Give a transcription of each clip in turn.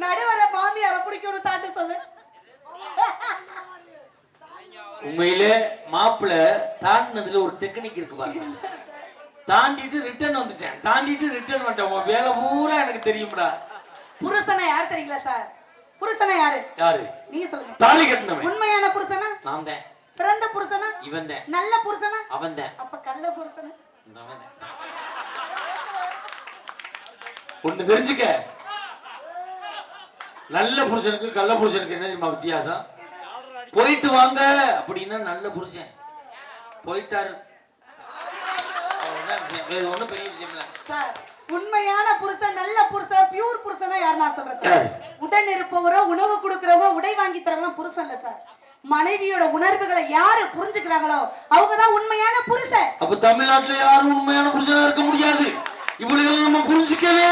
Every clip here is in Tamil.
நடுவர மாமியார பிடிக்கணும் தாண்டி சொல்லு. உண்மையிலே மாப்பிள்ள தாண்டினதுல ஒரு டெக்னிக் இருக்கு பாருங்க. தாண்டிட்டு ரிட்டர்ன் வந்துட்டேன். தாண்டிட்டு ரிட்டர்ன் வந்துட்டேன். உன் வேலை பூரா எனக்கு தெரியும்டா. புருஷனை யார் தெரியுங்களா சார்? புருஷனை யாரு? யாரு? நீங்க சொல்லுங்க. தாலி கட்டினவன். உண்மையான புருஷனா? நான் தான். சிறந்த புருஷனா? இவன் தான். நல்ல புருஷனா? அவன் தான். அப்ப கள்ள புருஷனா? ஒண்ணு தெரிஞ்சுக்க. நல்ல புருஷனுக்கு கள்ள புருஷனுக்கு என்ன தெரியுமா வித்தியாசம்? போயிட்டு வாங்க அப்படின்னா நல்ல புருஷன். போயிட்டாரு. ஒண்ணும் பெரிய விஷயம் இல்ல. சார் உண்மையான புருஷன் நல்ல புருஷன் பியூர் புருஷனா யார் நான் சொல்றேன் சார்? உடன் இருப்பவரோ உணவு கொடுக்கறவோ உடை வாங்கி தரவங்க புருஷன் இல்ல சார். மனைவியோட உணர்வுகளை யாரு புரிஞ்சுக்கிறாங்களோ அவங்க தான் உண்மையான புருஷன். அப்ப தமிழ்நாட்டுல யாரும் உண்மையான புருஷனா இருக்க முடியாது. இவளுகளை நம்ம புரிஞ்சுக்கவே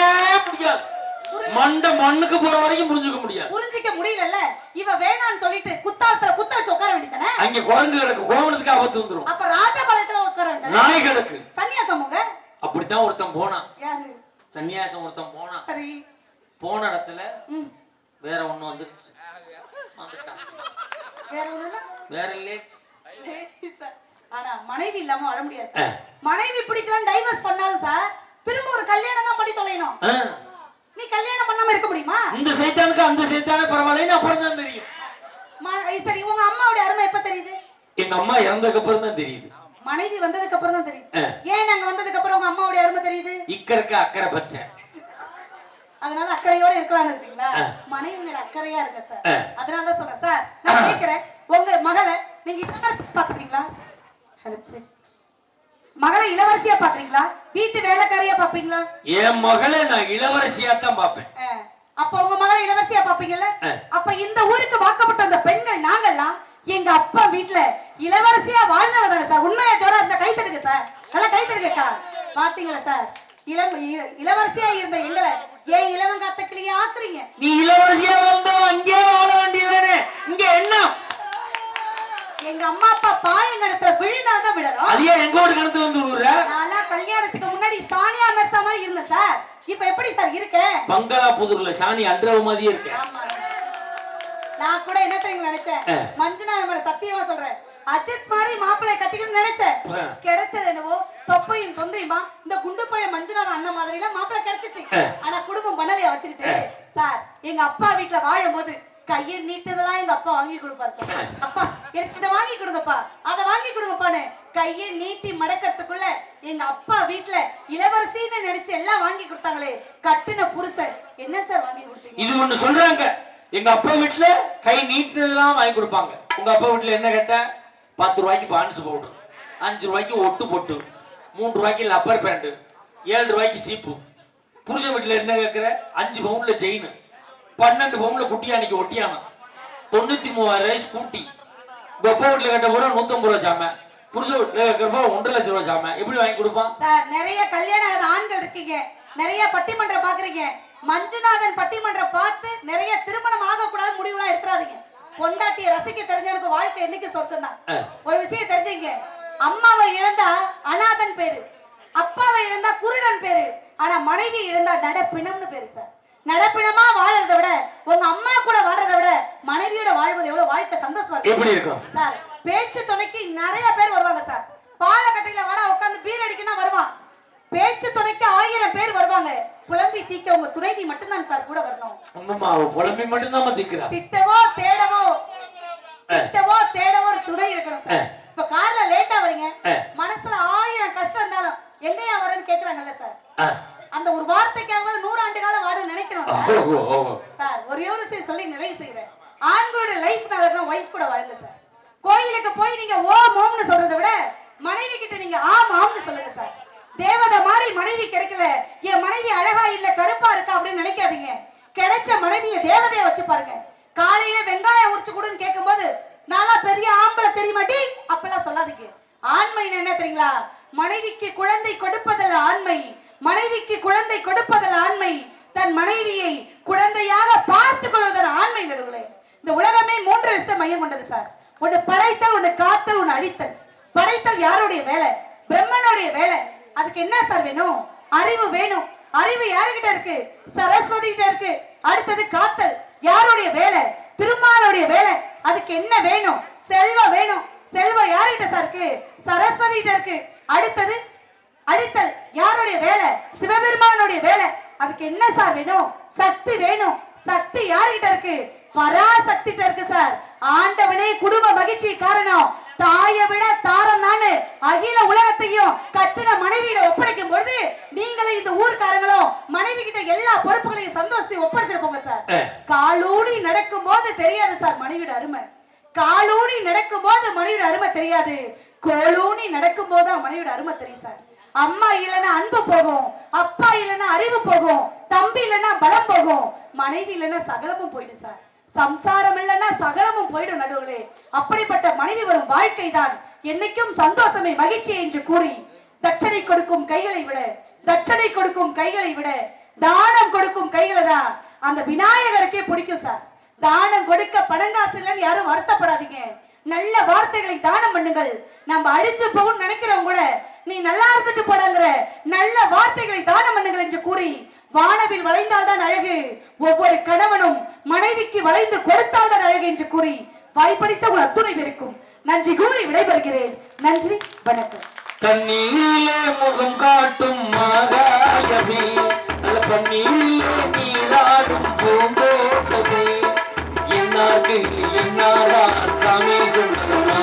முடியாது. மண்டை மண்ணுக்கு போற வரைக்கும் புரிஞ்சுக்க முடியாது. புரிஞ்சிக்க முடியலல்ல. இவ வேணான்னு சொல்லிட்டு குத்தாலத்துல குத்த வச்சு உட்கார வேண்டியதானே அங்க குரங்கு கிடக்கு. கோவணத்துக்கு ஆபத்து வந்துரும். அப்ப ராஜபாளையத்துல உட்கார வேண்டியதானே நாய் கிடக்கு. சன்னியாசமுங்க அப்படித்தான் ஒருத்தன் போனான். யாரு? சன்னியாசம் ஒருத்தன் போனான். சரி. போன இடத்துல வேற ஒண்ணு வந்துருச்சு. வேற ஒண்ணுன்னா வேற sir. ஆனா மனைவி இல்லாம வாழ முடியாது மனைவி பிடிக்கலாம் டைவர்ஸ் பண்ணாலும் சார் திரும்ப ஒரு கல்யாணம் தான் பண்ணி தொலையணும். ஆ, நீ கல்யாணம் பண்ணாம இருக்க முடியுமா? இந்த சைத்தானுக்கு அந்த சைத்தானே பரவாயில்லைன்னு அப்புறம் தான் தெரியும். சரி உங்க அம்மாவோட அருமை எப்ப தெரியுது? எங்க அம்மா இறந்ததுக்கு அப்புறம் தான் தெரியுது. மனைவி வந்ததுக்கு அப்புறம் தான் தெரியுது. ஏன் நாங்க வந்ததுக்கு அப்புறம் உங்க அம்மாவோட அருமை தெரியுது? இக்கரைக்கு அக்கறை பச்சை. அதனால அக்கறையோட இருக்கலாம்னு இருக்கீங்களா. மனைவி மேல அக்கறையா இருக்க சார். அதனால தான் சொல்றேன் சார். நான் கேட்கிறேன் உங்க மகளை நீங்க இளவரசி பாக்குறீங்களா அடிச்சு. மகளை இளவரசியா பாக்குறீங்களா வீட்டு வேலைக்காரியா பாப்பீங்களா என் மகளை நான் இளவரசியா தான் பார்ப்பேன். ஆ. அப்ப உங்க மகளை இளவரசியா பாப்பீங்கல்ல. அப்ப இந்த ஊருக்கு வாக்கப்பட்ட அந்த பெண்கள் நாங்கெல்லாம் எங்க அப்பா வீட்டுல இளவரசியா வாழ்ந்தவங்க தானே சார். உண்மையா சொல்ல அந்த கை தடுங்க சார். நல்லா கை தடுங்கக்கா பாத்தீங்களா சார்? இளம் இளவரசியா இருந்த எங்களை ஏன் இளவங்க அத்தக்கிளியே ஆக்குறீங்க? நீ இளவரசியா வந்தா அங்கே வாழ வேண்டியதானே இங்க என்ன எங்க அம்மா அப்பா பாயம் நடத்த விழுனாதான் விடறோம் அது ஏன் எங்கோட கணத்துல வந்து விடுற நான்லாம் கல்யாணத்துக்கு முன்னாடி சானியா மெர்சா மாதிரி இருந்தேன் சார். இப்ப எப்படி சார் இருக்கேன் பங்களா புதூர்ல சாணி அன்றவ மாதிரியே இருக்க. ஆமா. நான் கூட என்ன தெரியுங்க நினைச்சேன்? மேல சத்தியமா சொல்றேன். அஜித் மாதிரி மாப்பிள்ளை கட்டிக்கணும்னு நினைச்சேன். கிடைச்சது என்னவோ தொப்பையும் தொந்தையுமா? இந்த குண்டு பையன் மஞ்சுநாதன் அண்ணன் மாதிரி எல்லாம் மாப்பிள்ளை கிடைச்சிச்சு. ஆனா குடும்பம் பண்ணலையா வச்சுக்கிட்டு சார் எங்க அப்பா வீட்டுல வாழும்போது கையை நீட்டதெல்லாம் எங்க அப்பா வாங்கி கொடுப்பாரு சார். அப்பா எனக்கு இதை வாங்கி கொடுங்கப்பா. அதை வாங்கி கொடுங்கப்பான்னு கையை நீட்டி மடக்கத்துக்குள்ள எங்க அப்பா வீட்டுல இளவரசின்னு நினைச்சு எல்லாம் வாங்கி கொடுத்தாங்களே கட்டின புருஷன். என்ன சார் வாங்கி கொடுத்தீங்க? இது ஒண்ணு சொல்றாங்க. எங்க அப்பா வீட்டுல கை நீட்டினதெல்லாம் வாங்கி கொடுப்பாங்க. உங்க அப்பா வீட்டுல என்ன கேட்டேன் பத்து ரூபாய்க்கு பான்ஸ் பவுடர் அஞ்சு ரூபாய்க்கு ஒட்டு பொட்டு மூன்று ரூபாய்க்கு லப்பர் பேண்ட் ஏழு ரூபாய்க்கு சீப்பு. புருஷன் வீட்டுல என்ன கேட்கிற அஞ்சு பவுன்ல செயின் பன்னெண்டு பவுன்ல குட்டியானிக்கு ஒட்டியானம் தொண்ணூத்தி மூவாயிரம் ரூபாய் ஸ்கூட்டி உங்க அப்பா வீட்டுல கேட்ட பூரா நூத்தம்பது ரூபா சாம புருஷன் வீட்டுல கேட்கிறப்ப ஒன்றரை லட்சம் ரூபாய் சாம எப்படி வாங்கி கொடுப்பான்? சார் நிறைய கல்யாணம் ஆகாத ஆண்கள் இருக்கீங்க. நிறைய பட்டிமன்றம் பாக்குறீங்க மஞ்சுநாதன் பட்டிமன்றம் பார்த்து நிறைய திருமணம் ஆகக்கூடாது முடிவுலாம் எடுத்துறாதீங்க. பொண்டாட்டிய ரசிக்க தெரிஞ்சவனுக்கு வாழ்க்கை என்னைக்கு சொர்க்கம் தான். ஒரு விஷயம் தெரிஞ்சுங்க. அம்மாவை இழந்தா அனாதன் பேரு. அப்பாவை இழந்தா குருடன் பேரு. ஆனா மனைவி இழந்தா நடப்பிணம்னு பேரு சார். நடப்பிணமா வாழறதை விட உங்க அம்மா கூட வாழறதை விட மனைவியோட வாழ்வது எவ்வளவு வாழ்க்கை சந்தோஷமா எப்படி இருக்கும்? சார் பேச்சு துணைக்கு நிறைய பேர் வருவாங்க சார். பாலக்கட்டையில வட உட்காந்து பீர் அடிக்கணும் வருவான். பேச்சு துணைக்கு ஆயிரம் பேர் வருவாங்க. புலம்பி தீக்க உங்க துணைவி மட்டும்தான் சார் கூட வரணும். புலம்பி மட்டும்தான் திக்கிறா. திட்டவோ தேடவோ திட்டவோ தேடவோ ஒரு துணை இருக்கணும் சார். இப்ப கார்ல லேட்டா வரீங்க. மனசுல ஆயிரம் கஷ்டம் இருந்தாலும் எங்கயா வரேன்னு கேக்குறாங்கல்ல சார். அந்த ஒரு வார்த்தைக்காக சார் ஒரே ஒரு விஷயம் சொல்லி நிறைவு செய்யறேன் ஆண்களோட லைஃப் நல்லா ஒய்ஃப் கூட வாழுங்க சார். கோயிலுக்கு போய் நீங்க ஓ மோம்னு சொல்றதை விட மனைவி கிட்ட நீங்க ஆ மாம்னு சொல்லுங்க சார். தேவதை மாதிரி மனைவி கிடைக்கல என் மனைவி அழகா இல்ல கருப்பா இருக்கா அப்படின்னு நினைக்காதீங்க. கிடைச்ச மனைவிய தேவதைய வச்சு பாருங்க. காலையில வெங்காயம் உரிச்சு கொடுன்னு கேட்கும்போது நாளா பெரிய ஆம்பளை தெரியுமாட்டி அப்பெல்லாம் சொல்லாதீங்க. ஆண்மை என்ன தெரியுங்களா? மனைவிக்கு குழந்தை கொடுப்பதில் ஆண்மை மனைவிக்கு குழந்தை கொடுப்பதல்ல ஆண்மை தன் மனைவியை குழந்தையாக பார்த்துக் கொள்வதன் ஆண்மை நடுவுகளே இந்த உலகமே மூன்று விஷயத்தை மையம் கொண்டது சார் ஒன்று படைத்தல் ஒன்று காத்தல் ஒன்று அழித்தல் படைத்தல் யாருடைய வேலை பிரம்மனுடைய வேலை அதுக்கு என்ன சார் வேணும் அறிவு வேணும் அறிவு யாருகிட்ட இருக்கு சரஸ்வதி கிட்ட இருக்கு அடுத்தது காத்தல் யாருடைய வேலை திருமாலுடைய வேலை அதுக்கு என்ன வேணும் செல்வம் வேணும் செல்வம் யாருகிட்ட சார் இருக்கு சரஸ்வதி கிட்ட இருக்கு அடுத்தது அழித்தல் யாருடைய வேலை சிவபெருமானுடைய வேலை அதுக்கு என்ன சார் வேணும் சக்தி வேணும் சக்தி யார்கிட்ட இருக்கு பராசக்தி இருக்கு சார் ஆண்டவனே குடும்ப மகிழ்ச்சி காரணம் தாயை விட தாரம் தானு அகில உலகத்தையும் கட்டின மனைவியிட ஒப்படைக்கும் பொழுது நீங்களும் இந்த ஊர்க்காரங்களும் மனைவி கிட்ட எல்லா பொறுப்புகளையும் சந்தோஷத்தையும் ஒப்படைச்சிட்டு போங்க சார் காலூனி நடக்கும் போது தெரியாது சார் மனைவியோட அருமை. காலூனி நடக்கும் போது மனைவியோட அருமை தெரியாது. கோலூனி நடக்கும் போது தான் மனைவியோட அருமை தெரியும் சார். அம்மா இல்லைன்னா அன்பு போகும் அப்பா இல்லைன்னா அறிவு போகும் தம்பி இல்லைன்னா பலம் போகும் மனைவி இல்லைன்னா சகலமும் போயிடும் சார். சம்சாரம் இல்லைன்னா சகலமும் போயிடும் நடுவுகளே. அப்படிப்பட்ட மனைவி வரும் வாழ்க்கை தான் என்னைக்கும் சந்தோஷமே மகிழ்ச்சி என்று கூறி தட்சணை கொடுக்கும் கைகளை விட தட்சணை கொடுக்கும் கைகளை விட தானம் கொடுக்கும் கைகளை தான் அந்த விநாயகருக்கே பிடிக்கும் சார். தானம் கொடுக்க பணங்காசு இல்லைன்னு யாரும் வருத்தப்படாதீங்க. நல்ல வார்த்தைகளை தானம் பண்ணுங்கள். நம்ம அழிஞ்சு போகும் நினைக்கிறவங்க கூட நீ நல்லா இருந்துட்டு போடங்கிற. நல்ல வார்த்தைகளை தானம் பண்ணுங்கள் என்று கூறி வானவில் வளைந்தால்தான் அழகு. ஒவ்வொரு கணவனும் மனைவிக்கு வளைந்து கொடுத்தால்தான் அழகு என்று கூறி வாய்ப்படித்த உங்கள் அத்துணை இருக்கும் நன்றி கூறி விடைபெறுகிறேன். நன்றி வணக்கம். தண்ணீரிலே முகம் காட்டும் ஆகாயமே நல்ல பன்னீரிலே நீராடும் பூந்தோட்டமே இன்னாக்கு இன்னாரான் சாமி சொன்னதம்மா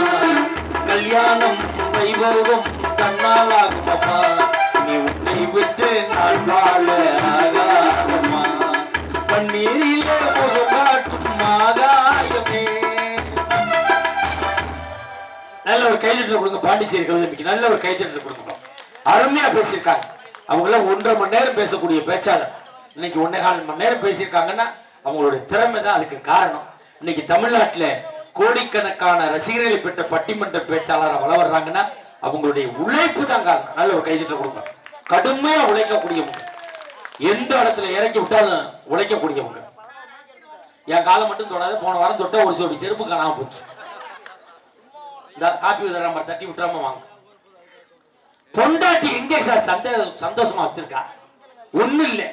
கல்யாணம் வைபோகம் தன்னால் ஆகுமப்பா நீ உன்னை விட்டு நான் வாழ ஆகாதம்மா. பன்னீரிலே முகம் காட்டும் ஆகாயமே. நல்ல ஒரு கைதட்டல் கொடுங்க பாண்டிச்சேரி கவிதைக்கு நல்ல ஒரு கைதட்டல் கொடுங்க. அருமையா பேசியிருக்காங்க. அவங்க எல்லாம் ஒன்றரை மணி நேரம் பேசக்கூடிய பேச்சாளர். இன்னைக்கு ஒன்னே கால் மணி நேரம் பேசியிருக்காங்கன்னா அவங்களுடைய திறமை தான் அதுக்கு காரணம். இன்னைக்கு தமிழ்நாட்டுல கோடிக்கணக்கான ரசிகர்களை பெற்ற பட்டிமன்ற பேச்சாளரை வள வர்றாங்கன்னா அவங்களுடைய உழைப்பு தான் காரணம். நல்ல ஒரு கைதிட்ட கொடுங்க. கடுமையா உழைக்கக்கூடியவங்க. எந்த இடத்துல இறக்கி விட்டாலும் உழைக்கக்கூடியவங்க. என் காலை மட்டும் தொடாது போன வாரம் தொட்டா ஒரு சோடி செருப்பு காணாம போச்சு. இந்த காப்பி விதராம தட்டி விட்டுறாம வாங்க. பொண்டாட்டி எங்கே சார் சந்த சந்தோஷமா வச்சிருக்கா? ஒண்ணு இல்ல.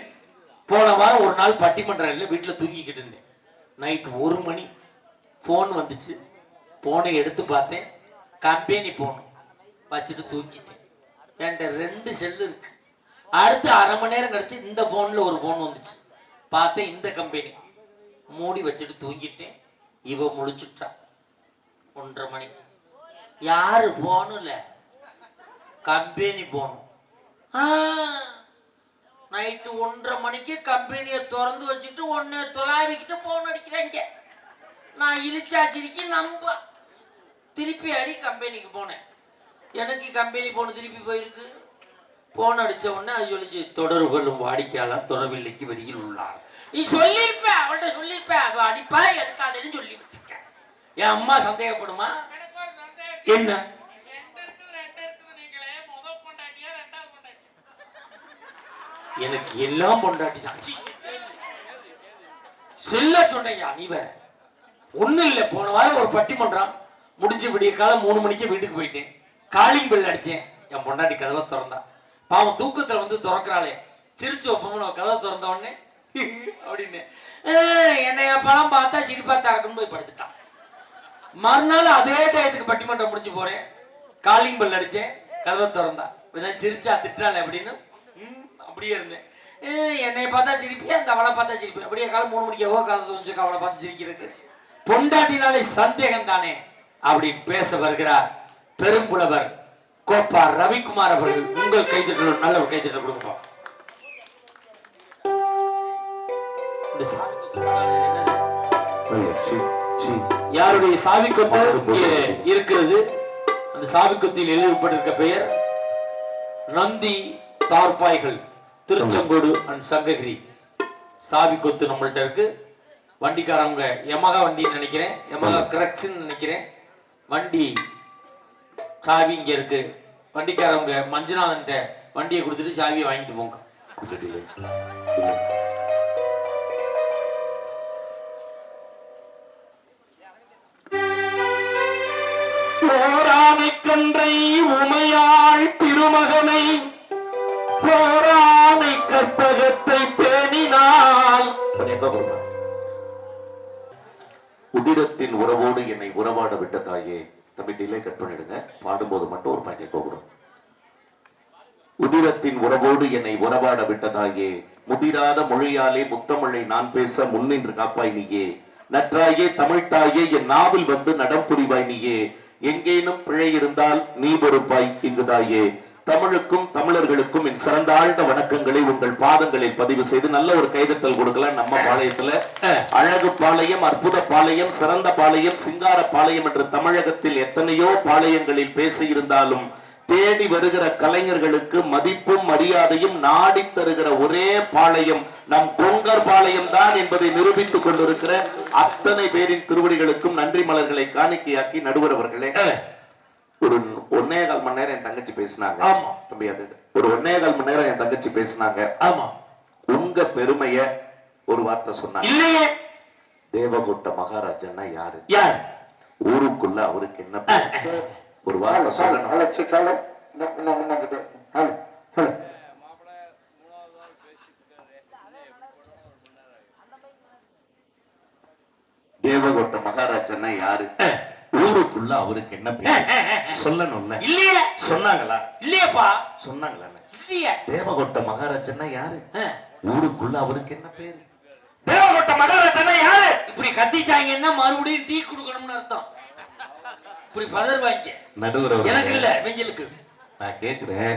போன வாரம் ஒரு நாள் பட்டிமன்றம் இல்லை தூங்கிக்கிட்டு இருந்தேன். நைட் ஒரு மணி ஃபோன் வந்துச்சு. ஃபோனை எடுத்து பார்த்தேன். கம்பெனி போகணும் வச்சுட்டு தூங்கிட்டேன். என்கிட்ட ரெண்டு செல்லு இருக்கு. அடுத்து அரை மணி நேரம் கழிச்சு இந்த ஃபோனில் ஒரு ஃபோன் வந்துச்சு. பார்த்தேன் இந்த கம்பெனி மூடி வச்சுட்டு தூங்கிட்டேன். இவ முழிச்சுட்டா. ஒன்றரை மணிக்கு யாரு இல்லை கம்பெனி போகணும் நைட்டு ஒன்றரை மணிக்கு கம்பெனியை திறந்து வச்சுட்டு ஒன்னு தொலாவிக்கிட்டு போன் அடிக்கிறாங்க. நான் இழிச்சாச்சிரிக்கு நம்ப. திருப்பி அடி கம்பெனிக்கு போனேன். எனக்கு கம்பெனி போன திருப்பி போயிருக்கு. போன் அடிச்ச உடனே அது சொல்லிச்சு தொடர்பு கொள்ளும் வாடிக்கையாளர் தொடர்பில்லைக்கு வெளியில் உள்ளார். நீ சொல்லியிருப்ப அவள்கிட்ட சொல்லியிருப்ப. அவ அடிப்பா எடுக்காதேன்னு சொல்லி வச்சிருக்க என் அம்மா சந்தேகப்படுமா. என்ன ரெண்டு இருக்குது, ரெண்டு இருக்குது நீங்களே. முத பொண்டாட்டியா, ரெண்டாவது பொண்டாட்டியா? எனக்கு எல்லாம் பொண்டாட்டி தான். செல்ல சொன்னையா நீ வேற? ஒண்ணும் இல்ல. போன வாரம் ஒரு பட்டிமன்றம் முடிஞ்சு விடிய காலம் மூணு மணிக்கு வீட்டுக்கு போயிட்டேன். காலிங் பெல் அடிச்சேன். என் பொண்டாட்டி கதவை திறந்தா. பாவம் தூக்கத்துல வந்து திறக்கிறாளே. சிரிச்சு வைப்போம்னு கதவை திறந்த உடனே அப்படின்னு. என்னைய என்னை படம் பார்த்தா சிரிப்பா தரக்குன்னு போய் படுத்துட்டான். மறுநாள் அதே டயத்துக்கு பட்டிமன்றம் முடிஞ்சு போறேன். காலிங் பெல் அடிச்சேன். கதவை திறந்தா. இதான் சிரிச்சா திட்டாளே அப்படின்னு அப்படியே இருந்தேன். என்னை பார்த்தா சிரிப்பியா அந்த அவளை பார்த்தா சிரிப்பியா அப்படியே காலம் மூணு மணிக்கு எவ்வளோ காலம் கொஞ்சம் அவளை பார்த்து சிரிக்கிறதுக்கு? பொண்டாட்டினாலே சந்தேகம் தானே அப்படி பேச வருகிறார் பெரும்புலவர் கோப்பா ரவிக்குமார் அவர்கள். உங்கள் கைத்தட்டல் நல்ல ஒரு கைத்தட்டல் இந்த என்னது? யாருடைய சாவி கொத்து இருக்கிறது? அந்த சாவி கொத்தில் எழுதப்பட்டிருக்க பெயர் நந்தி தார்பாய்கள். திருச்செங்கோடு அண்ட் சங்ககிரி. சாவி கொத்து நம்மள்ட்ட இருக்கு. வண்டிக்காரவங்க யமகா வண்டின்னு நினைக்கிறேன். யமகா கிரக்ஸ்ன்னு நினைக்கிறேன். வண்டி சாவி இங்க இருக்கு. வண்டிக்காரவங்க மஞ்சுநாதன்ட்ட வண்டியை கொடுத்துட்டு சாவியை வாங்கிட்டு போங்க. போராமை கன்றை உமையாள் திருமகனை போராமை உதிரத்தின் உறவோடு என்னை உறவாட விட்ட தாயே தம்பி டிலே கட் பண்ணிடுங்க. பாடும்போது மட்டும் ஒரு பையன் கோபடும் உதிரத்தின் உறவோடு என்னை உறவாட விட்டதாயே முதிராத மொழியாலே முத்தமிழை நான் பேச முன்னின்று காப்பாய் நீயே. நற்றாயே தமிழ் தாயே என் நாவில் வந்து நடம் புரிவாய் நீயே. எங்கேனும் பிழை இருந்தால் நீ பொறுப்பாய் இங்குதாயே. தமிழுக்கும் தமிழர்களுக்கும் என் சிறந்த ஆழ்ந்த வணக்கங்களை உங்கள் பாதங்களில் பதிவு செய்து நல்ல ஒரு கைதட்டல் கொடுக்கலாம். நம்ம பாளையத்துல அழகு பாளையம் அற்புத பாளையம் சிறந்த பாளையம் சிங்கார பாளையம் என்று தமிழகத்தில் எத்தனையோ பாளையங்களில் பேச இருந்தாலும் தேடி வருகிற கலைஞர்களுக்கு மதிப்பும் மரியாதையும் நாடி தருகிற ஒரே பாளையம் நம் கொங்கர் பாளையம் தான் என்பதை நிரூபித்துக் கொண்டிருக்கிற அத்தனை பேரின் திருவடிகளுக்கும் நன்றி மலர்களை காணிக்கையாக்கி நடுவர் அவர்களே. ஒரு ஒன்னே கால் மணி நேரம் என் தங்கச்சி பேசினாங்க. ஆமா. தம்பி அது ஒரு ஒன்னே கால் மணி நேரம் என் தங்கச்சி பேசினாங்க. ஆமா. உங்க பெருமைய ஒரு வார்த்தை சொன்னாங்க. இல்லையே. தேவகோட்ட மகாராஜன்னா யாரு? யார்? ஊருக்குள்ள அவருக்கு என்ன? ஒரு வார்த்தை சொல்லணும் அழைச்சி காலம் இன்னும் முன்னாடி ஹலோ ஹலோ தேவகோட்ட மகாராஜன்னா யாரு ஊருக்குள்ள அவருக்கு என்ன பேர் சொல்லணும்ல இல்லையே சொன்னாங்களா? இல்லையேப்பா. சொன்னாங்களா தேவகோட்ட மகாராஜன்னா யாரு? ஊருக்குள்ள அவருக்கு என்ன பேரு? தேவகோட்ட மகாராஜன்னா யாரு? இப்படி கத்திட்டாங்கன்னா மறுபடியும் டீ கொடுக்கணும்னு அர்த்தம். இப்படி பதறுவாங்க. நடுவர் எனக்கு இல்ல வெஞ்சலுக்கு நான் கேக்குறேன்.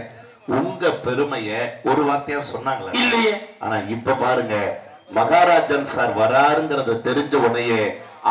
உங்க பெருமைய ஒரு வார்த்தையா சொன்னாங்களா? இல்லையே. ஆனா இப்ப பாருங்க மகாராஜன் சார் வராருங்கிறத தெரிஞ்ச உடனே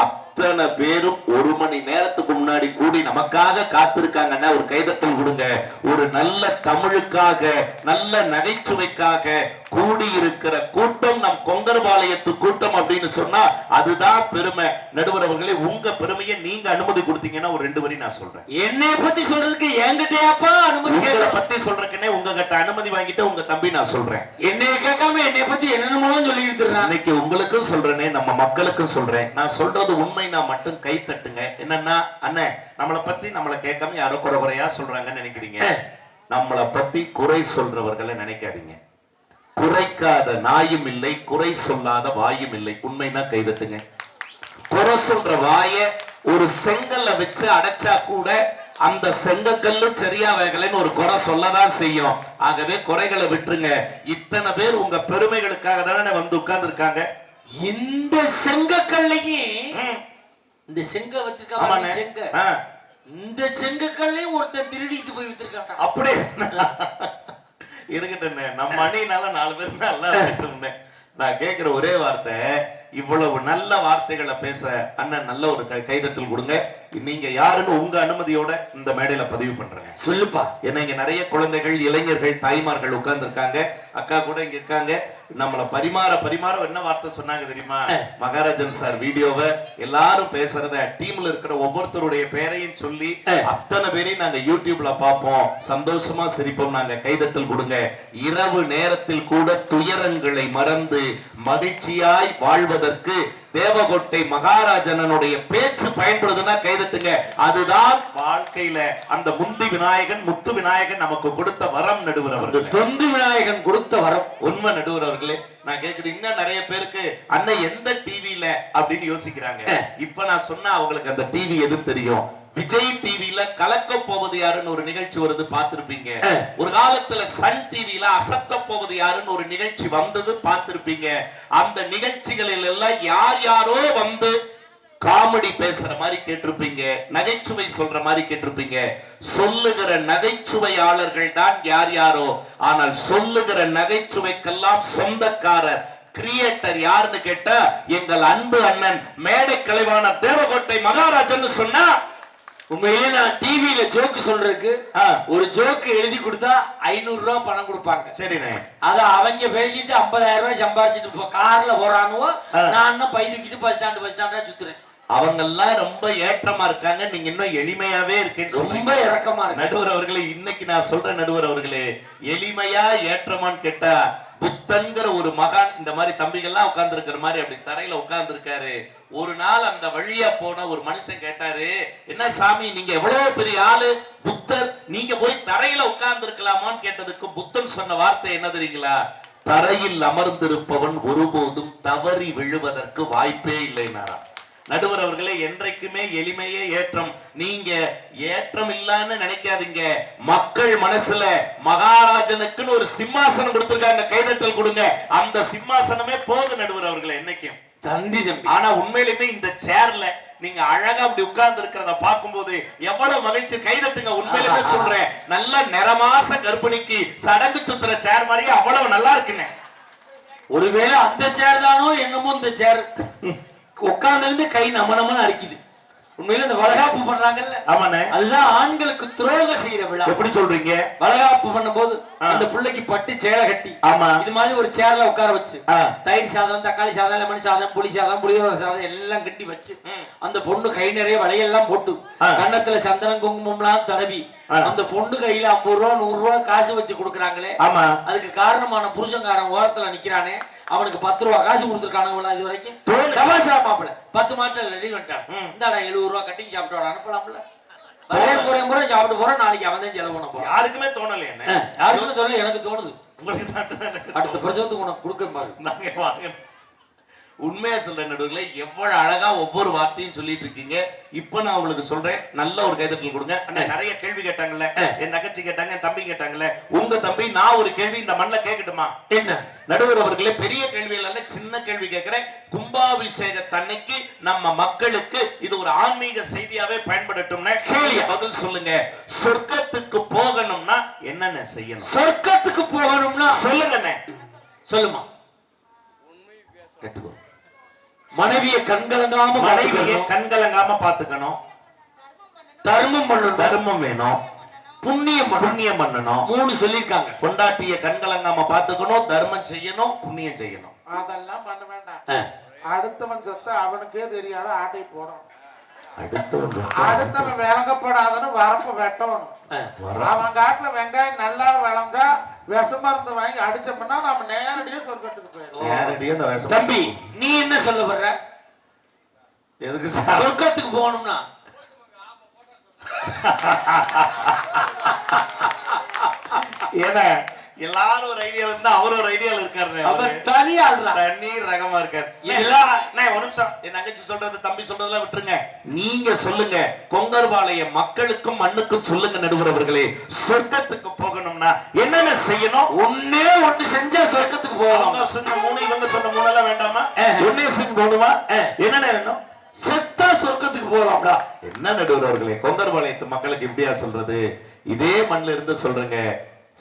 அத்தனை பேரும் ஒரு மணி நேரத்துக்கு முன்னாடி கூடி நமக்காக காத்திருக்காங்கன்னா ஒரு கைதட்டல் கொடுங்க. ஒரு நல்ல தமிழுக்காக நல்ல நகைச்சுவைக்காக கூடி இருக்கிற கூட்டம் நம் கொங்கர்பாளையத்து கூட்டம் அப்படின்னு சொன்னா அதுதான் பெருமை. நடுவர் அவர்களே உங்க பெருமையை நீங்க அனுமதி கொடுத்தீங்கன்னா ஒரு ரெண்டு வரி நான் சொல்றேன். என்னைய பத்தி சொல்றதுக்கு என்கிட்டயாப்பா அனுமதி உங்களை பத்தி சொல்றதுக்குன்னே உங்ககிட்ட அனுமதி வாங்கிட்டு உங்க தம்பி நான் சொல்றேன். என்னைய கேட்காம என்னைய பத்தி என்னென்னமோ சொல்லி எடுத்துறான் இன்னைக்கு உங்களுக்கும் சொல்றேனே நம்ம மக்களுக்கும் சொல்றேன். நான் சொல்றது உண்மைனா மட்டும் கை தட்டுங்க. என்னன்னா அண்ணே நம்மளை பத்தி நம்மளை கேட்காம யாரோ குறை குறையா சொல்றாங்கன்னு நினைக்கிறீங்க. நம்மளை பத்தி குறை சொல்றவர்களை நினைக்காதீங்க. குறைக்காத நாயும் இல்லை குறை சொல்லாத வாயும் இல்லை. உண்மைனா கை தட்டுங்க. குறை சொல்ற வாய ஒரு செங்கல்ல வச்சு அடைச்சா கூட அந்த செங்கக்கல்லு சரியா வேகலைன்னு ஒரு குறை சொல்லதான் செய்யும். ஆகவே குறைகளை விட்டுருங்க. இத்தனை பேர் உங்க பெருமைகளுக்காக தானே வந்து உட்கார்ந்து இருக்காங்க இந்த செங்கக்கல்லையே இந்த செங்க வச்சிருக்காங்க செங்க. இந்த செங்கக்கல்லையும் ஒருத்தன் திருடிட்டு போய் வித்துருக்கான் அப்படியே? இருக்கட்டும்ண்ணே. நம்ம அணினால நாலு பேர் நல்லா இருக்கட்டும்ண்ணே. நான் கேட்கிற ஒரே வார்த்தை இவ்வளவு நல்ல வார்த்தைகளை பேச அண்ணன் நல்ல ஒரு கைதட்டல் கொடுங்க. நீங்க யாருன்னு உங்க அனுமதியோட இந்த மேடையில பதிவு பண்றேன் சொல்லுப்பா. ஏன்னா இங்க நிறைய குழந்தைகள் இளைஞர்கள் தாய்மார்கள் உட்கார்ந்து இருக்காங்க அக்கா கூட இங்க இருக்காங்க. நம்மள பரிமாற பரிமாற என்ன வார்த்தை சொன்னாங்க தெரியுமா? மகாராஜன் சார் வீடியோவை எல்லாரும் பேசுறத டீம்ல இருக்கிற ஒவ்வொருத்தருடைய பேரையும் சொல்லி அத்தனை பேரையும் நாங்க யூடியூப்ல பார்ப்போம். சந்தோஷமா சிரிப்போம் நாங்க. கைதட்டல் கொடுங்க. இரவு நேரத்தில் கூட துயரங்களை மறந்து மகிழ்ச்சியாய் வாழ்வதற்கு தேவகோட்டை மகாராஜனனுடைய பேச்சு பயன்படுதுன்னா கைதட்டுங்க. அதுதான் வாழ்க்கையில அந்த முந்தி விநாயகன் முத்து விநாயகன் நமக்கு கொடுத்த வரம் நடுவர் அவர்கள். தொந்து விநாயகன் கொடுத்த வரம். உண்மை நடுவர் அவர்களே. நான் கேக்குறேன் இன்னும் நிறைய பேருக்கு அண்ணன் எந்த டிவில அப்படின்னு யோசிக்கிறாங்க. இப்ப நான் சொன்னா அவங்களுக்கு அந்த டிவி எது தெரியும்? விஜய் டிவில கலக்க போவது யாருன்னு ஒரு நிகழ்ச்சி வருது பார்த்திருப்பீங்க. ஒரு காலத்துல சன் டிவில அசத்த போவது யாருன்னு ஒரு நிகழ்ச்சி வந்தது பார்த்திருப்பீங்க. அந்த நிகழ்ச்சிகளில் எல்லாம் யார் யாரோ வந்து காமெடி பேசுற மாதிரி கேட்டிருப்பீங்க நகைச்சுவை சொல்ற மாதிரி கேட்டிருப்பீங்க. சொல்லுகிற நகைச்சுவையாளர்கள் தான் யார் யாரோ. ஆனால் சொல்லுகிற நகைச்சுவைக்கெல்லாம் சொந்தக்காரர் கிரியேட்டர் யாருன்னு கேட்டா எங்கள் அன்பு அண்ணன் மேடை கலைவாணர் தேவகோட்டை மகாராஜன் சொன்னா உண்மையிலே நான் டிவியில ஜோக்கு சொல்றதுக்கு ஒரு ஜோக்கு எழுதி கொடுத்தா ஐநூறு ரூபாய் பணம் கொடுப்பாங்க. சரிண்ணே அத அவங்க பேசிட்டு 50000 ரூபாய் சம்பாதிச்சிட்டு போ கார்ல போறானுவோ. நான் இன்னும் பை தூக்கிட்டு பஸ் ஸ்டாண்டு பஸ் ஸ்டாண்டா சுத்துறேன். அவங்க எல்லாம் ரொம்ப ஏற்றமா இருக்காங்க. நீங்க இன்னும் எளிமையாவே இருக்கேன்னு ரொம்ப இறக்கமா இருக்கு. நடுவர் அவர்களே இன்னைக்கு நான் சொல்றேன் நடுவர் அவர்களே. எளிமையா ஏற்றமான்னு கேட்டா புத்தன்கிற ஒரு மகான் இந்த மாதிரி தம்பிகள்லாம் உட்கார்ந்து இருக்கிற மாதிரி அப்படி தரையில உட்கார்ந்து இருக்காரு ஒரு நாள் அந்த வழியா போன ஒரு மனுஷன் கேட்டாரு என்ன சாமி நீங்க எவ்வளவு பெரிய ஆளு? புத்தர் நீங்க போய் தரையில உட்கார்ந்து இருக்கலாமான்னு கேட்டதுக்கு புத்தன் சொன்ன வார்த்தை என்ன தெரியுங்களா? தரையில் அமர்ந்திருப்பவன் ஒருபோதும் தவறி விழுவதற்கு வாய்ப்பே இல்லைனாரா நடுவர் அவர்களே என்றைக்குமே எளிமையே ஏற்றம். நீங்க ஏற்றம் இல்லைன்னு நினைக்காதீங்க. மக்கள் மனசுல மகாராஜனுக்குன்னு ஒரு சிம்மாசனம் கொடுத்திருக்காங்க. கைதட்டல் கொடுங்க. அந்த சிம்மாசனமே போது நடுவர் அவர்களே என்னைக்கும். தம்பி. ஆனா உண்மையிலுமே இந்த சேர்ல நீங்க அழகா அப்படி உட்கார்ந்து இருக்கிறத பார்க்கும்போது எவ்வளவு மகிழ்ச்சி. கைதட்டுங்க உண்மையிலுமே சொல்றேன். நல்ல நிறமாச கர்ப்பிணிக்கு சடங்கு சுத்துற சேர் மாதிரியே அவ்வளவு நல்லா இருக்குங்க. ஒருவேளை அந்த சேர் தானோ என்னமோ இந்த சேர் உட்கார்ந்து கை நம நமன்னு அரிக்குது. உண்மையில இந்த வளகாப்பு பண்றாங்கல்ல. ஆமாண்ணே. அதுதான் ஆண்களுக்கு துரோகம் செய்யற விழா. எப்படி சொல்றீங்க? வளகாப்பு பண்ணும்போது அந்த பிள்ளைக்கு பட்டு சேலை கட்டி. ஆமா. இது மாதிரி ஒரு சேர்ல உட்கார வச்சு. தயிர் சாதம் தக்காளி சாதம் லெமன் சாதம் புளி சாதம் புளியோதரை சாதம் எல்லாம் கட்டி வச்சு அந்த பொண்ணு கை நிறைய வளையெல்லாம் போட்டு. கன்னத்துல சந்தனம் குங்குமம்லாம் தடவி. அந்த பொண்ணு கையில ஐம்பது ரூபா நூறு ரூபா காசு வச்சு கொடுக்குறாங்களே. ஆமா. அதுக்கு காரணமான புருஷன்காரன் ஓரத்துல நிக்கிறானே. அவனுக்கு பத்து ரூபா காசு கொடுத்துருக்கானுங்களா இது வரைக்கும். தோணுச்சு. சபாசா மாப்பிள பத்து மாட்டில் ரெடி பண்ணிட்டான். இந்தாடா எழுபது ரூபா கட்டிங் சாப்பிட்டு அனுப்பலாம்ல. போறே முறை சாப்பிட்டு போறோம் நாளைக்கு அவன் தான் செலவு பண்ண போறான். யாருக்குமே தோணல என்ன? யாருக்குமே சொல்லல எனக்கு தோணுது. அடுத்த பிரசவத்துக்கு உனக்கு கொடுக்க பாரு. நாங்க வாங்க. உண்மையா சொல்றேன் நடுவுல எவ்வளவு அழகா ஒவ்வொரு வார்த்தையும் சொல்லிட்டு இருக்கீங்க. இப்ப நான் உங்களுக்கு சொல்றேன் நல்ல ஒரு கைதட்டல் கொடுங்க. அண்ணா நிறைய கேள்வி கேட்டாங்கல்ல. என் தங்கச்சி கேட்டாங்க என் தம்பி கேட்டாங்கல்ல. உங்க தம்பி நான் ஒரு கேள்வி இந்த மண்ணில் கேட்கட்டுமா? என்ன? நடுவர் அவர்களே பெரிய கேள்விகள் அல்ல சின்ன கேள்வி கேட்கிறேன். கும்பாபிஷேக தன்னைக்கு நம்ம மக்களுக்கு இது ஒரு ஆன்மீக செய்தியாவே பயன்படட்டும்னா பதில் சொல்லுங்க. சொர்க்கத்துக்கு போகணும்னா என்னென்ன செய்யணும்? சொர்க்கத்துக்கு போகணும்னா சொல்லுங்கண்ணே. சொல்லுமா. கேட்டுக்கோ. மனைவிய கண்கலங்காம மனைவியை பார்த்துக்கணும். கண்கலங்காம பாத்துக்கணும் தர்மம் பண்ணணும். தர்மம் வேணும். புண்ணியம் புண்ணியம் பண்ணணும். மூணு சொல்லிருக்காங்க பொண்டாட்டிய கண்கலங்காம பாத்துக்கணும் தர்மம் செய்யணும். புண்ணியம் செய்யணும். அதெல்லாம் பண்ண வேண்டாம். அடுத்தவன் சொத்தை அவனுக்கே தெரியாத ஆட்டை போடணும். அடுத்தவங்க அடுத்தவன் விளங்கப்படாதன்னு வரப்பு வெட்டணும். அவன் காட்டுல வெங்காயம் நல்லா விளங்கா விஷ மருந்து வாங்கி அடிச்சோம்னா நேரடியா சொர்க்கத்துக்கு போயிடும் நேரடியா இந்த வேஷம் தம்பி நீ என்ன சொல்ல வர்ற? எதுக்கு சார்? சொர்க்கத்துக்கு போகணும்னா? ஏன்னா எல்லாரும் ஒரு ஐடியா இருந்தா அவர் ஒரு ஐடியால இருக்காரு அவரு. தனியா ஆள்றா தண்ணீர் ரகமா இருக்காரு. இதெல்லாம் அண்ணே, ஒரு நிமிஷம். என் தங்கச்சி சொல்றது தம்பி சொல்றதெல்லாம் விட்டுருங்க. நீங்க சொல்லுங்க. கொங்கர்பாளைய மக்களுக்கும் மண்ணுக்கும் சொல்லுங்க நடுவரவர்களே. சொர்க்கத்துக்கு போகணும்னா என்னென்ன செய்யணும்? ஒன்னே ஒண்ணு செஞ்சா சொர்க்கத்துக்கு அவங்க போகலாம் சொன்ன மூணு இவங்க சொன்ன மூணு எல்லாம் வேண்டாமா. ஒன்னே சிங் போகணுமா. என்னென்ன வேணும்? செத்தா சொர்க்கத்துக்கு போகலாம்டா என்ன நடுவரவர்களே கொங்கர்பாளையத்து மக்களுக்கு இப்படியா சொல்றது? இதே மண்ணில இருந்து சொல்றேங்க.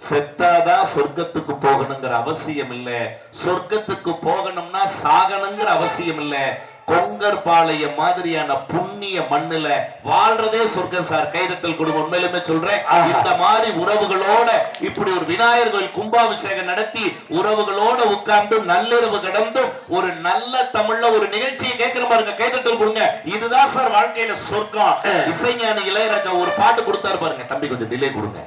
செத்தாதான் சொர்க்கத்துக்கு போகணுங்கிற அவசியம் இல்ல சொர்க்கத்துக்கு போகணும்னா சாகணுங்கிற அவசியம் இல்ல கொங்கர்பாளையம் மாதிரியான புண்ணிய மண்ணுல வாழ்றதே சொர்க்கம் சார். கைதட்டல் கொடுங்க உண்மையிலுமே சொல்றேன். இந்த மாதிரி உறவுகளோட இப்படி ஒரு விநாயகர் கோயில் கும்பாபிஷேகம் நடத்தி உறவுகளோட உட்கார்ந்து நள்ளிரவு கடந்தும் ஒரு நல்ல தமிழ்ல ஒரு நிகழ்ச்சியை கேட்கிற பாருங்க. கைதட்டல் கொடுங்க. இதுதான் சார் வாழ்க்கையில சொர்க்கம். இசைஞானி இளையராஜா ஒரு பாட்டு கொடுத்தாரு பாருங்க. தம்பி கொஞ்சம் டிலே கொடுங்க.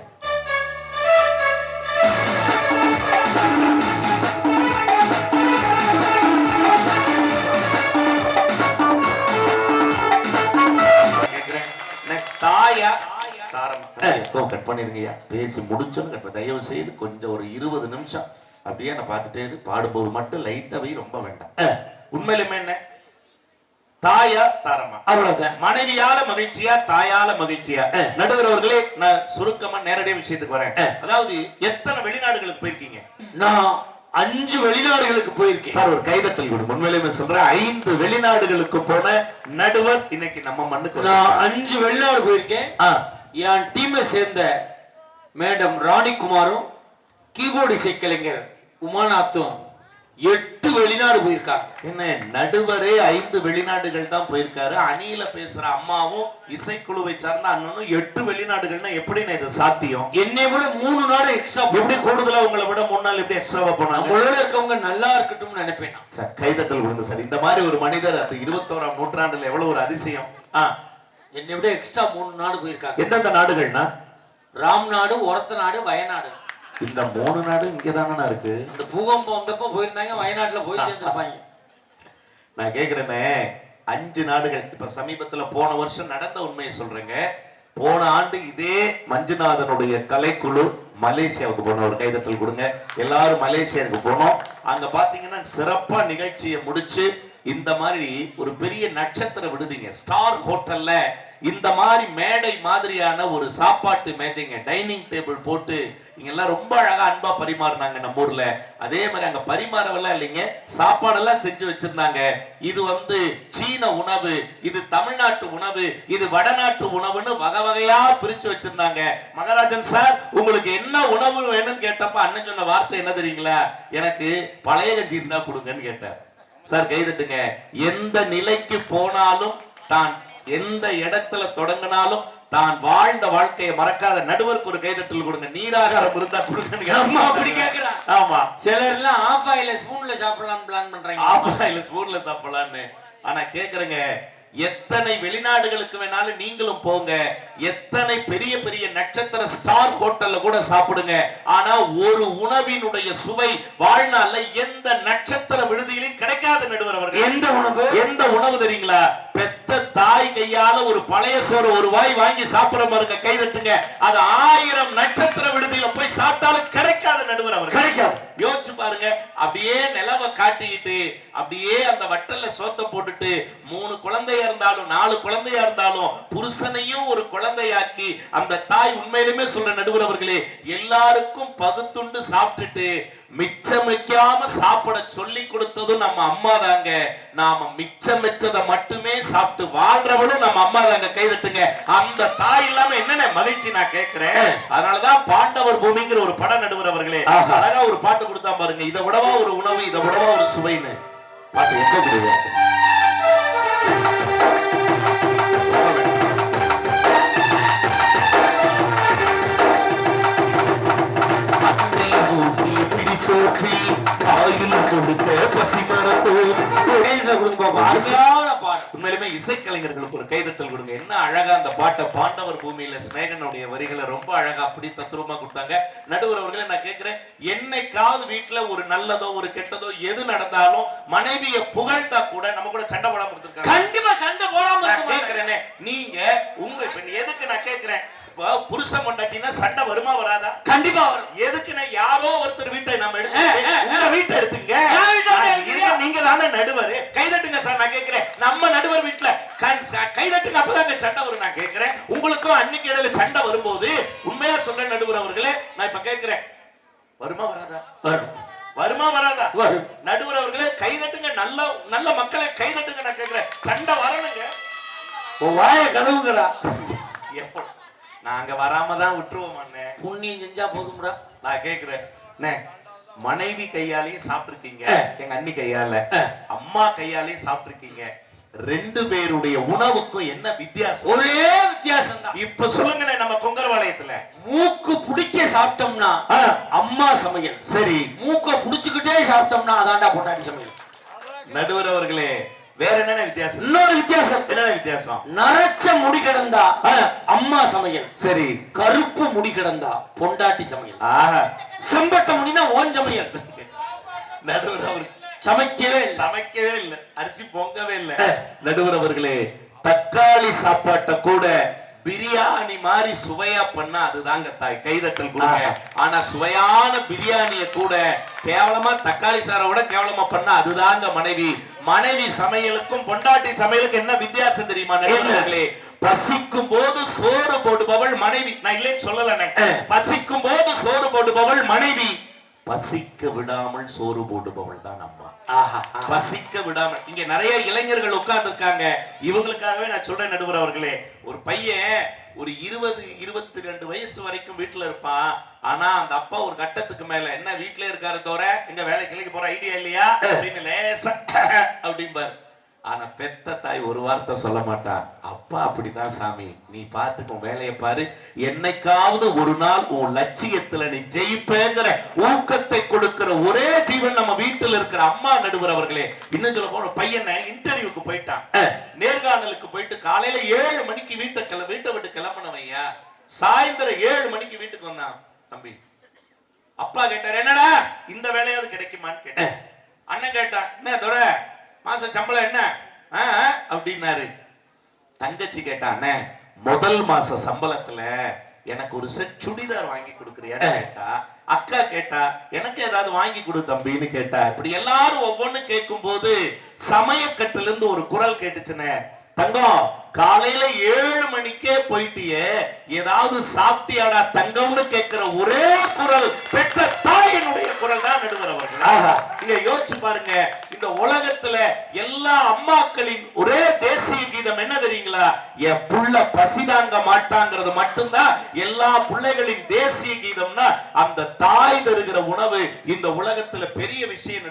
தாரம் கட் பண்ணிருங்கய்யா பேசி முடிச்சோன்னு கட். தயவு செய்து கொஞ்சம் ஒரு இருபது நிமிஷம் அப்படியே நான் பார்த்துட்டே இரு. பாடும்போது மட்டும் லைட்டா வை. ரொம்ப வேண்டாம். உண்மையிலுமே என்ன? தாயா தாரமா அவ்வளவுதான். மனைவியால மகிழ்ச்சியா தாயால மகிழ்ச்சியா? அஹ். நடுவர் அவர்களே நான் சுருக்கமா நேரடியா விஷயத்துக்கு வரேன். அதாவது எத்தனை வெளிநாடுகளுக்கு போயிருக்கீங்க? நான் அஞ்சு வெளிநாடுகளுக்கு போயிருக்கேன். சார் ஒரு கைதட்டல் விடும் உண்மையிலுமே சொல்றேன். ஐந்து வெளிநாடுகளுக்கு போன நடுவர் இன்னைக்கு நம்ம மண்ணுக்கு நான். அஞ்சு வெளிநாடு போயிருக்கேன். என் டீமை சேர்ந்த மேடம் ராணிகுமாரும் கீபோர்டு இசைக்கலைஞர் உமாநாத்தும் எட்டு வெளிநாடு போயிருக்காங்க. என்ன நடுவரே ஐந்து வெளிநாடுகள் தான் போயிருக்காரு. அணியில பேசுற அம்மாவும் இசைக்குழுவை சார்ந்த அண்ணனும் எட்டு வெளிநாடுகள்னா எப்படின்னு இது சாத்தியம்? என்னை விட மூணு நாடு எக்ஸ்ட்ரா எப்படி கூடுதலா உங்களை விட மூணு நாள் எப்படி எக்ஸ்ட்ராவா போனாங்க? நம்மளோட இருக்கவங்க நல்லா இருக்கட்டும்னு நினைப்பேன் நான். சார் கைதட்டல் கொடுங்க சார். இந்த மாதிரி ஒரு மனிதர் அந்த இருபத்தோராம் நூற்றாண்டுல எவ்வளவு ஒரு அதிசயம். ஆ, என்னை விட எக்ஸ்ட்ரா மூணு நாடு போயிருக்காங்க. எந்தெந்த நாடுகள்னா? ராம் நாடு ஒரத்த நாடு வயநாடு. இந்த மூணு நாடு இங்கதானே இருக்கு. அந்த பூகம்பம் வந்தப்போ போயிருந்தாங்க வயநாட்டுல போய் சேர்ந்திருப்பாங்க. நான் கேக்குறேனே அஞ்சு நாடுகள். இப்ப சமீபத்துல போன வருஷம் நடந்த உண்மையை சொல்றேங்க. போன ஆண்டு இதே மஞ்சுநாதனுடைய கலைக்குழு மலேசியாவுக்கு போனோம் ஒரு கைதட்டல் கொடுங்க. எல்லாரும் மலேசியாவுக்கு போனோம். அங்க பாத்தீங்கன்னா சிறப்பா நிகழ்ச்சியை முடிச்சு இந்த மாதிரி ஒரு பெரிய நட்சத்திர விடுதிங்க. ஸ்டார் ஹோட்டல்ல இந்த மாதிரி மேடை மாதிரியான ஒரு சாப்பாட்டு மேஜைங்க. டைனிங் டேபிள் போட்டு இங்கெல்லாம் ரொம்ப அழகா அன்பா பரிமாறினாங்க நம்ம ஊர்ல. அதே மாதிரி அங்க பரிமாறவெல்லாம் இல்லைங்க. சாப்பாடெல்லாம் செஞ்சு வச்சிருந்தாங்க. இது வந்து சீன உணவு இது தமிழ்நாட்டு உணவு இது வடநாட்டு உணவுன்னு வகை வகையா பிரிச்சு வச்சிருந்தாங்க. மகாராஜன் சார் உங்களுக்கு என்ன உணவு வேணும்னு கேட்டப்ப அண்ணன் சொன்ன வார்த்தை என்ன தெரியுங்களா? எனக்கு பழைய கஞ்சி இருந்தா கொடுங்கன்னு கேட்டார். சார் கைதட்டுங்க எந்த நிலைக்கு போனாலும் தான் எந்த இடத்துல தொடங்கினாலும் தான் வாழ்ந்த வாழ்க்கையை மறக்காத நடுவருக்கு ஒரு கைதட்டல் கொடுங்க. நீராகாரம் இருந்தா கொடுங்கன்னு அம்மா அப்படி கேட்டாங்க. கேக்குறா. ஆமா. சிலர் எல்லாம் ஆஃப் ஆயில ஸ்பூன்ல சாப்பிடலாம்னு பிளான் பண்றாங்க. ஆமா இல்ல ஸ்பூன்ல சாப்பிடலான்னு ஆனா கேக்குறேங்க. எத்தனை வெளிநாடுகளுக்கு வேணாலும் நீங்களும் போங்க. எத்தனை பெரிய பெரிய நட்சத்திர ஸ்டார் ஹோட்டல்ல கூட சாப்பிடுங்க. ஆனா ஒரு உணவினுடைய சுவை வாழ்நாள்ல எந்த நட்சத்திர விடுதியிலும் கிடைக்காத நடுவர் அவர்கள். எந்த உணவு? எந்த உணவு தெரியுங்களா? பெத்த தாய் கையால ஒரு பழைய சோறு ஒரு வாய் வாங்கி சாப்பிடுற பாருங்க கை தட்டுங்க. அது ஆயிரம் நட்சத்திர விடுதியில போய் சாப்பிட்டாலும் கிடைக்காத நடுவர் அவர் கிடைக்காது. யோசிச்சு பாருங்க அப்படியே நிலவை காட்டிக்கிட்டு அப்படியே அந்த வட்டல்ல சோத்த போட்டுட்டு மூணு குழந்தையா இருந்தாலும் நாலு குழந்தையா இருந்தாலும் புருஷனையும் ஒரு குழந்தையாக்கி அந்த தாய் உண்மையிலுமே சொல்ற நடுவர் அவர்களே எல்லாருக்கும் பகுத்துண்டு சாப்பிட்டுட்டு மிச்சம் வைக்காம சாப்பிட சொல்லி கொடுத்ததும் நம்ம அம்மா தாங்க. நாம மிச்சம் வச்சதை மட்டுமே சாப்பிட்டு வாழ்றவளும் நம்ம அம்மா தாங்க. கைதட்டுங்க அந்த தாய் இல்லாம என்னென்ன மகிழ்ச்சி நான் கேட்கிறேன்? அதனாலதான் பாண்டவர் பூமிங்கிற ஒரு படம் நடுவர் அவர்களே. அழகா ஒரு பாட்டு கொடுத்தா பாருங்க. இதை விடவா ஒரு உணவு இதை விடவா ஒரு சுவைன்னு. பாட்டு எங்க பிடிசோற்றி ஆயுள் கொடுக்க பசி உண்மையிலுமே இசைக்கலைஞர்களுக்கு ஒரு கைதட்டல் கொடுங்க. என்ன அழகா அந்த பாட்டை பாண்டவர் பூமியில சிநேகனுடைய வரிகளை ரொம்ப அழகா அப்படி தத்ரூபமா கொடுத்தாங்க. நடுவர் அவர்களே நான் கேட்கிறேன் என்னைக்காவது வீட்டுல ஒரு நல்லதோ ஒரு கெட்டதோ எது நடந்தாலும் மனைவிய புகழ்ந்தா கூட நம்ம கூட சண்டை போடாம இருந்திருக்காங்க. கண்டிப்பா சண்டை போடாம நான். கேட்கிறேனே நீங்க உங்க இப்ப எதுக்கு நான் கேட்கிறேன்? இப்போ புருஷன் கொண்டாட்டினா சண்டை வருமா வராதா கண்டிப்பா வரும் எதுக்குன்னா யாரோ ஒருத்தர் வீட்டை நம்ம எடுத்து ஏ, ஏ, உங்க வீட்டை எடுத்துங்க என் வீட்டை நான் எடுத்துக்க. இருக்க நீங்க தானே நடுவர் கைதட்டுங்க சார் நான் கேட்கிறேன். நம்ம நடுவர் வீட்டுல கைதட்டுங்க அப்பதாங்க சண்டை வரும் நான் கேட்கிறேன். உங்களுக்கும் அன்னைக்கு இடையில சண்டை வரும்போது உண்மையா சொல்ற நடுவர் அவர்களே நான் இப்ப கேட்கிறேன். வருமா வராதா? வரும். வராதா? நடுவர் அவர்களே கைதட்டுங்க நல்ல நல்ல மக்களை கைதட்டுங்க நான் கேட்கிறேன். சண்டை வரணுங்க. வாய கதவுங்கடா நாங்க வராம தான் விட்டுருவோம் அண்ணே. புண்ணியம் செஞ்சா போதும்டா. நான் கேக்குறேன் அண்ணே, மனைவி கையாலையும் சாப்பிட்டிருக்கீங்க. எங்க அண்ணி கையால. அம்மா கையாலையும் சாப்பிட்டிருக்கீங்க ரெண்டு பேருடைய உணவுக்கும் என்ன வித்தியாசம்? ஒரே வித்தியாசம் தான் இப்ப சொல்லுங்கண்ணே நம்ம கொங்கர்வாளையத்துல மூக்கு பிடிக்க சாப்பிட்டோம்னா அம்மா சமையல். சரி. மூக்க புடிச்சுக்கிட்டே சாப்பிட்டோம்னா அதான்டா பொண்டாட்டி சமையல். நடுவர் அவர்களே வேற என்னென்ன வித்தியாசம்? இன்னொரு வித்தியாசம். என்னென்ன வித்தியாசம்? நரைச்ச முடி கிடந்தா அம்மா சமையல். சரி. கருப்பு முடி கிடந்தா பொண்டாட்டி சமையல். ஆஹா. செம்பட்ட முடினா ஓன் சமையல் நடுவர் அவர். சமைக்கவே சமைக்கவே இல்ல. அரிசி பொங்கவே இல்ல. நடுவர் அவர்களே தக்காளி சாப்பாட்டை கூட பிரியாணி மாதிரி சுவையா பண்ணா அதுதாங்க தாய். கைதட்டல் கொடுங்க. ஆனா சுவையான பிரியாணிய கூட கேவலமா தக்காளி சாரை விட கேவலமா பண்ணா அதுதாங்க மனைவி. மனைவி சமையலுக்கும் பொண்டாட்டி சமையலுக்கும் என்ன வித்தியாசம் தெரியுமா நடுவர் அவர்களே? பசிக்கும் போது சோறு போடுபவள் மனைவி. நான் இல்லைன்னு சொல்லலனே பசிக்கும் போது சோறு போடுபவள் மனைவி பசிக்க விடாமல் சோறு போடுபவள் தான் அம்மா. பசிக்க விடாம இங்க நிறைய இளைஞர்கள் உட்கார்ந்து இருக்காங்க இவங்களுக்காகவே நான் சொல்றேன் நடுவர் அவர்களே. ஒரு பையன் ஒரு இருபது இருபத்தி ரெண்டு வயசு வரைக்கும் வீட்டுல இருப்பான். ஆனா அந்த அப்பா ஒரு கட்டத்துக்கு மேல என்ன வீட்டுல இருக்காரு தவிர எங்க வேலை கிளைக்கு போற ஐடியா இல்லையா? அப்படின்னு லேசா அப்படிம்பாரு. ஆனா பெத்த தாய் ஒரு வார்த்தை சொல்ல மாட்டா. அப்பா அப்படிதான் சாமி. நீ பாட்டுக்கு உன் வேலையை பாரு. என்னைக்காவது ஒரு நாள் உன் லட்சியத்துல நீ ஜெயிப்பேங்கிற ஊக்கத்தை கொடுக்கிற ஒரே ஜீவன் நம்ம வீட்டுல இருக்கிற அம்மா நடுவர் அவர்களே. இன்னும் சொல்ல போன பையனை இன்டர்வியூக்கு போயிட்டான். நேர்காணலுக்கு போயிட்டு காலையில ஏழு மணிக்கு வீட்டை கிள வீட்டை விட்டு கிளம்பினவையா சாயந்தரம் ஏழு மணிக்கு வீட்டுக்கு வந்தான். தம்பி அப்பா கேட்டார் என்னடா? இந்த வேலையாவது கிடைக்குமான்னு கேட்டேன். அண்ணன் கேட்டான் என்ன துரை மாச சம்பளம் என்ன? அப்படின்னாரு. தங்கச்சி கேட்டா அண்ணே முதல் மாச சம்பளத்துல எனக்கு ஒரு செட் சுடிதார் வாங்கி கொடுக்குறியான்னு கேட்டா அக்கா கேட்டா எனக்கு ஏதாவது வாங்கி கொடு தம்பின்னு கேட்டா. இப்படி எல்லாரும் ஒவ்வொன்னு கேட்கும் போது சமயக்கட்டுல இருந்து ஒரு குரல் கேட்டுச்சுனே தங்கம் காலையில ஏழு மணிக்கே போயிட்டியே. ஏதாவது சாப்பிட்டியாடா தங்கம்னு கேட்கிற ஒரே குரல் பெற்ற தாயினுடைய குரல் தான் நடுவர் அவர்கள். இங்க யோசிச்சு பாருங்க இந்த உலகத்துல எல்லா அம்மாக்களின் ஒரே தேசிய கீதம் என்ன தெரியுங்களா? என் புள்ள பசிதாங்க மாட்டாங்கிறது மட்டும்தான் எல்லா பிள்ளைகளின் தேசிய கீதம்னா அந்த தாய் தருகிற உணவு இந்த உலகத்துல பெரிய விஷயம்